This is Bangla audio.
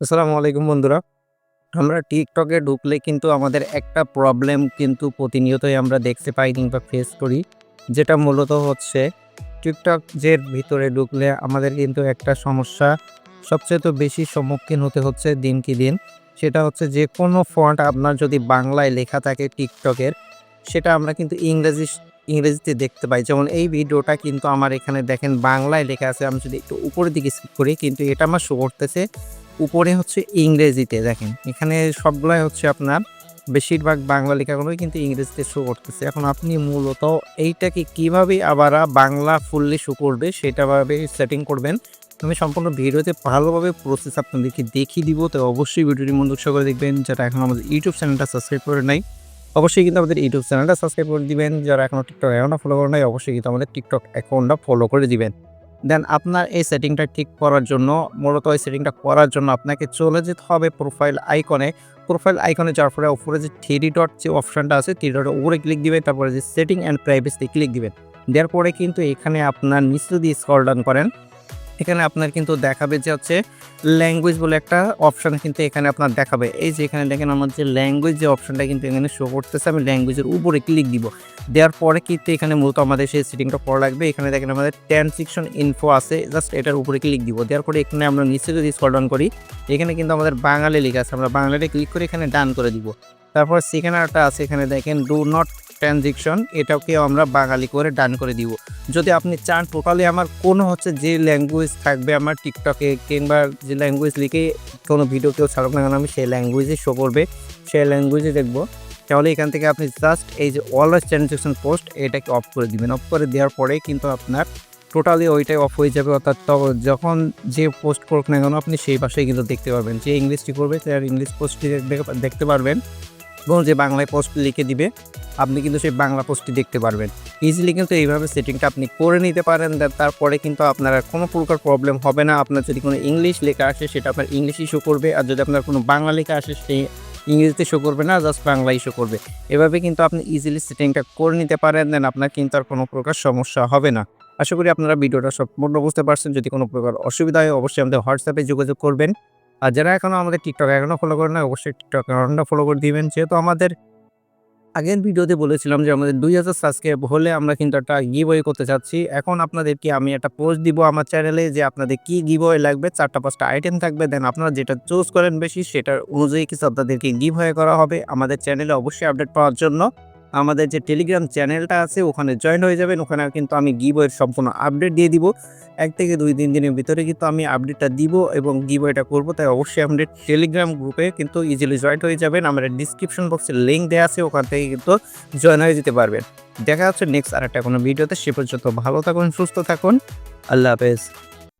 আসসালামু আলাইকুম বন্ধুরা। আমরা টিকটকে ঢুকলে কিন্তু আমাদের একটা প্রবলেম কিন্তু প্রতিনিয়তই আমরা দেখতে পাই কিংবা ফেস করি। যেটা মূলত হচ্ছে টিকটক যে ভিতরে ঢুকলে আমাদের কিন্তু একটা সমস্যা সবচেয়ে তো বেশি সম্মুখীন হতে হচ্ছে দিন কি দিন। সেটা হচ্ছে যে কোনো ফন্ট আপনার যদি বাংলায় লেখা থাকে টিকটকের, সেটা আমরা কিন্তু ইংরেজি ইংরেজিতে দেখতে পাই। যেমন এই ভিডিওটা কিন্তু আমার এখানে দেখেন বাংলায় লেখা আছে। আমি যদি একটু উপরের দিকে স্কিপ করি কিন্তু এটা আমার শো করতেছে। উপরে হচ্ছে ইংরেজিতে, দেখেন। এখানে সবগুলাই হচ্ছে আপনার, বেশিরভাগ বাংলা লেখাগুলোই কিন্তু ইংরেজিতে শো করতেছে। এখন আপনি মূলত এইটাকে কীভাবে আবার বাংলা ফুললি শো করবে সেটাভাবে সেটিং করবেন। আমি সম্পূর্ণ ভিডিওতে ভালোভাবে প্রসেস আপনাদেরকে দেখিয়ে দিব। তো অবশ্যই ভিডিওটি মনোযোগ করে দেখবেন যারা এখন আমাদের ইউটিউব চ্যানেলটা সাবস্ক্রাইব করে নাই, অবশ্যই কিন্তু আমাদের ইউটিউব চ্যানেলটা সাবস্ক্রাইব করে দিবেন। যারা এখনও টিকটক অ্যাকাউন্টটা ফলো করে নাই, অবশ্যই কিন্তু আমাদের টিকটক অ্যাকাউন্টটা ফলো করে দিবেন। দেন আপনার এই সেটিংটা ঠিক করার জন্য, মূলত এই সেটিংটা করার জন্য আপনাকে চলে যেতে হবে প্রোফাইল আইকনে প্রোফাইল আইকনে যাওয়ার পরে উপরে যে থ্রি ডট যে অপশানটা আছে থ্রি ডটের উপরে ক্লিক দিবেন, তারপরে যে সেটিং অ্যান্ড প্রাইভেসি ক্লিক দিবেন। দেওয়ার পরে কিন্তু এখানে আপনার নিচে দিয়ে স্কল ডান করেন। এখানে আপনার কিন্তু দেখাবে যে হচ্ছে ল্যাঙ্গুয়েজ বলে একটা অপশান কিন্তু এখানে আপনার দেখাবে। এই যে এখানে দেখেন আমার যে ল্যাঙ্গুয়েজ যে অপশানটা কিন্তু এখানে শো করতেছে, আমি ল্যাঙ্গুয়েজের উপরে ক্লিক দিব। দেওয়ার পরে কিন্তু এখানে মূলত আমাদের সেই সেটিংটা করা লাগবে। এখানে দেখেন আমাদের ট্রানজেকশন ইনফো আছে জাস্ট এটার উপরে ক্লিক দিব। দেওয়ার পরে এখানে আমরা নিচে যদি স্ক্রল ডাউন করি, এখানে কিন্তু আমাদের বাঙালি লেখা আছে। আমরা বাংলাতে ক্লিক করে এখানে ডান করে দিব। তারপর সেখানে আরটা আছে, এখানে দেখেন ডু নট ট্রানজেকশন এটাকে আমরা বাঙালি করে ডান করে দিব। যদি আপনি চান টোটালি আমার কোনো হচ্ছে যে ল্যাঙ্গুয়েজ থাকবে আমার টিকটকে কিংবা যে ল্যাঙ্গুয়েজ লিখে কোনো ভিডিও কেউ ছাড়ুক না কেন, আমি সেই ল্যাঙ্গুয়েজে শো করবে, সেই ল্যাঙ্গুয়েজে দেখব। তাহলে এখান থেকে আপনি জাস্ট এই যে অলওয়েজ ট্রানজেকশন পোস্ট এটাকে অফ করে দিবেন। অফ করে দেওয়ার পরে কিন্তু আপনার টোটালি ওইটাই অফ হয়ে যাবে, অর্থাৎ যখন যে পোস্ট করুক না কেন, আপনি সেই ভাষায় কিন্তু দেখতে পারবেন। যে ইংলিশটি করবে, তার ইংলিশ পোস্টটি দেখতে পারবেন এবং যে বাংলায় পোস্ট লিখে দিবে আপনি কিন্তু সেই বাংলা পোস্টটি দেখতে পারবেন। ইজিলি কিন্তু এইভাবে সেটিংটা আপনি করে নিতে পারেন তারপরে কিন্তু আপনার কোনো প্রকার প্রবলেম হবে না। আপনার যদি কোনো ইংলিশ লেখা আসে, সেটা আপনার ইংলিশই শো করবে। আর যদি আপনার কোনো বাংলা লেখা আসে সেই ইংরেজিতে শো করবে না জাস্ট বাংলাই শো করবে। এভাবে কিন্তু আপনি ইজিলি সেটিংটা করে নিতে পারেন, দেন আপনার কিন্তু আর কোনো প্রকার সমস্যা হবে না। আশা করি আপনারা ভিডিওটা সম্পূর্ণ বুঝতে পারছেন। যদি কোনো প্রকার অসুবিধা হয়, অবশ্যই আমাদের হোয়াটসঅ্যাপে যোগাযোগ করবেন। আর যারা এখনও আমাদের টিকটক এখনও ফলো করেন না অবশ্যই টিকটক অ্যাকাউন্টটা ফলো করে দিবেন। যেহেতু আমাদের আগের ভিডিওতে বলেছিলাম যে, আমাদের দুই হাজার সাবস্ক্রাইব হলে আমরা কিন্তু একটা গিভওয়ে করতে চাচ্ছি। এখন আপনাদেরকে আমি একটা পোস্ট দিব আমার চ্যানেলে যে, আপনাদের কি গিভওয়ে লাগবে, চারটা পাঁচটা আইটেম থাকবে। দেন আপনারা যেটা চুজ করেন বেশি, সেটার অনুযায়ী কিছু আপনাদেরকে গিভওয়ে করা হবে। আমাদের চ্যানেলে অবশ্যই আপডেট পাওয়ার জন্য। আমাদের যে টেলিগ্রাম চ্যানেলটা আছে, ওখানে জয়েন হয়ে যাবেন। ওখানে কিন্তু আমি গিভওয়ের সম্পূর্ণ আপডেট দিয়ে দিব। এক থেকে দুই তিন দিনের ভিতরে কিন্তু আমি আপডেটটা দিব এবং গিভওয়েটা করব। তাই অবশ্যই আমাদের টেলিগ্রাম গ্রুপে কিন্তু ইজিলি জয়েন হয়ে যাবেন। আমাদের ডিসক্রিপশন বক্সে লিঙ্ক দেওয়া আছে, ওখান থেকে কিন্তু জয়েন হয়ে যেতে পারবেন। দেখা হচ্ছে নেক্সট আর একটা কোনো ভিডিওতে সে পর্যন্ত ভালো থাকুন, সুস্থ থাকুন। আল্লাহ হাফেজ।